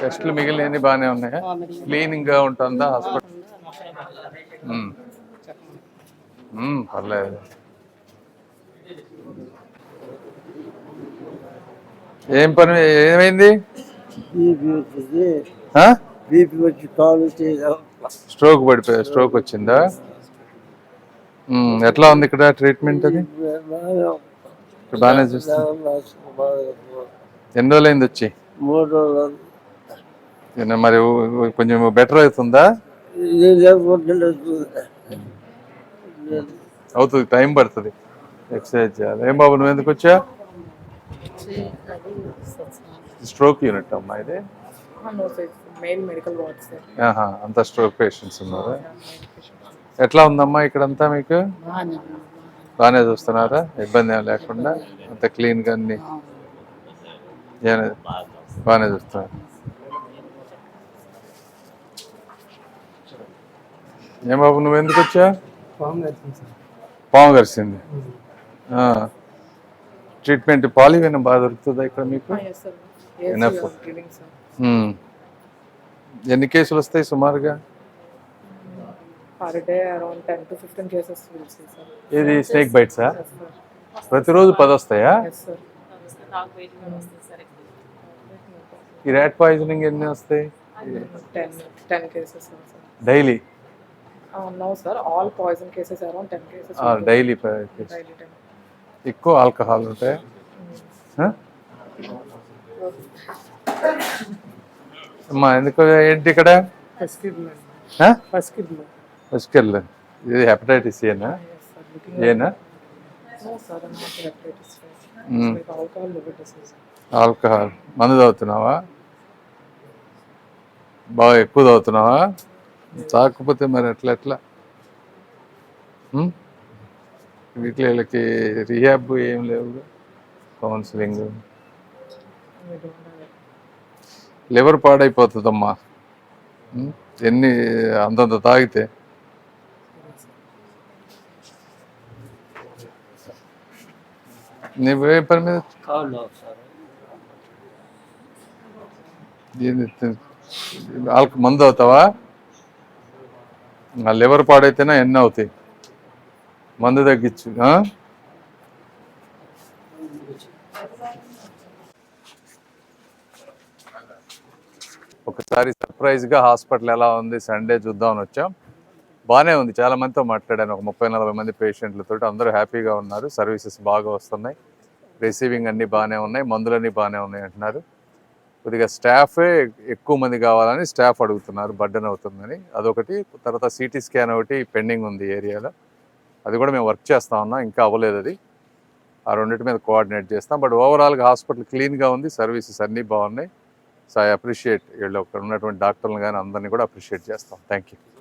టెస్టులు మిగిలినవి బాగానే ఉన్నాయా? క్లీనింగ్గా ఉంటుందా? హాస్పిటల్ ఉమ్. ఉమ్, పర్లేదు. ఏం పని? ఏమైంది? బీపీ వచ్చి కాలు స్ట్రోక్ పడిపోయా. స్ట్రోక్ వచ్చిందా? ఎట్లా ఉంది ఇక్కడ ట్రీట్మెంట్ అది? బాగానే చూస్తా ఎన్ని రోజులైంది వచ్చి? మూడు రోజులు మరి కొంచెం బెటర్ అవుతుందా. అవుతుంది టైం పడుతుంది. ఎక్సర్సైజ్ చేయాలి. ఏం బాబు నువ్వు ఎందుకు వచ్చా స్ట్రోక్ యూనిట్ అమ్మా ఇది. అంతా స్ట్రోక్ పేషెంట్స్ ఉన్నారు? ఎట్లా ఉందమ్మా ఇక్కడంతా మీకు? బాగానే చూస్తున్నారా? ఇబ్బంది ఏం లేకుండా అంత క్లీన్గా అన్ని. బాగానే చూస్తున్నారు. ఏం బాబు నువ్వు ఎందుకు వచ్చా? పాము కరిసింది ఆ. ట్రీట్మెంట్ పాలివెన్ బాగా దొరుకుతుందా ఇక్కడ మీకు. ఎన్ని కేసులు వస్తాయి సుమారుగా? Per day around ten to fifteen cases sir ఇది స్నేక్ ఎస్ సార్ ప్రతిరోజు పది వస్తాయా? ఈ ర్యాట్ పాయిజనింగ్ ఎన్ని వస్తాయి? Ten ten cases sir daily no sir all poison cases around ten cases daily ఎక్కువ ఆల్కహాల్ ఉంటాయి? అమ్మా ఎందుకు ఏంటి ఇక్కడ? ఫస్ట్ ఫస్ట్ ముష్కర్లు ఇది హెపటైటిస్ ఏనా ఏనా ఆల్కహాల్ మందు తాగుతున్నావా? బాగా ఎక్కువ తాగుతున్నావా? తాకపోతే మరి ఎట్లా ఎట్లా? ఉమ్? వీటిలో వీళ్ళకి రిహాబ్ ఏం లేవు కౌన్సిలింగ్ లివర్ పాడైపోతుందమ్మా. ఉమ్? ఎన్ని అంతంత తాగితే నువ్వే పని మీద? మందు అవుతావా? ఆ లివర్ పాడైతేనే ఎన్ని అవుతాయి? మందు తగ్గించు? ఒకసారి సర్ప్రైజ్గా హాస్పిటల్ ఎలా ఉంది? సండే చూద్దామని వచ్చాం. బాగానే ఉంది. చాలా మందితో మాట్లాడాను. ఒక ముప్పై నలభై మంది పేషెంట్లతో అందరూ హ్యాపీగా ఉన్నారు. సర్వీసెస్ బాగా వస్తున్నాయి. రిసీవింగ్ అన్నీ బాగానే ఉన్నాయి మందులన్నీ బాగానే ఉన్నాయి అంటున్నారు. కొద్దిగా స్టాఫే ఎక్కువ మంది కావాలని స్టాఫ్ అడుగుతున్నారు బర్డెన్ అవుతుందని. అదొకటి. తర్వాత సిటీ స్కాన్ ఒకటి పెండింగ్ ఉంది ఏరియాలో. అది కూడా మేము వర్క్ చేస్తా ఉన్నాం ఇంకా అవ్వలేదు అది. ఆ రెండింటి మీద కోఆర్డినేట్ చేస్తాం. బట్ ఓవరాల్గా హాస్పిటల్ క్లీన్గా ఉంది సర్వీసెస్ అన్నీ బాగున్నాయి. సో ఐ అప్రిషియేట్ వీళ్ళు అక్కడ ఉన్నటువంటి డాక్టర్లు కానీ అందరినీ కూడా అప్రిషియేట్ చేస్తాం. Thank you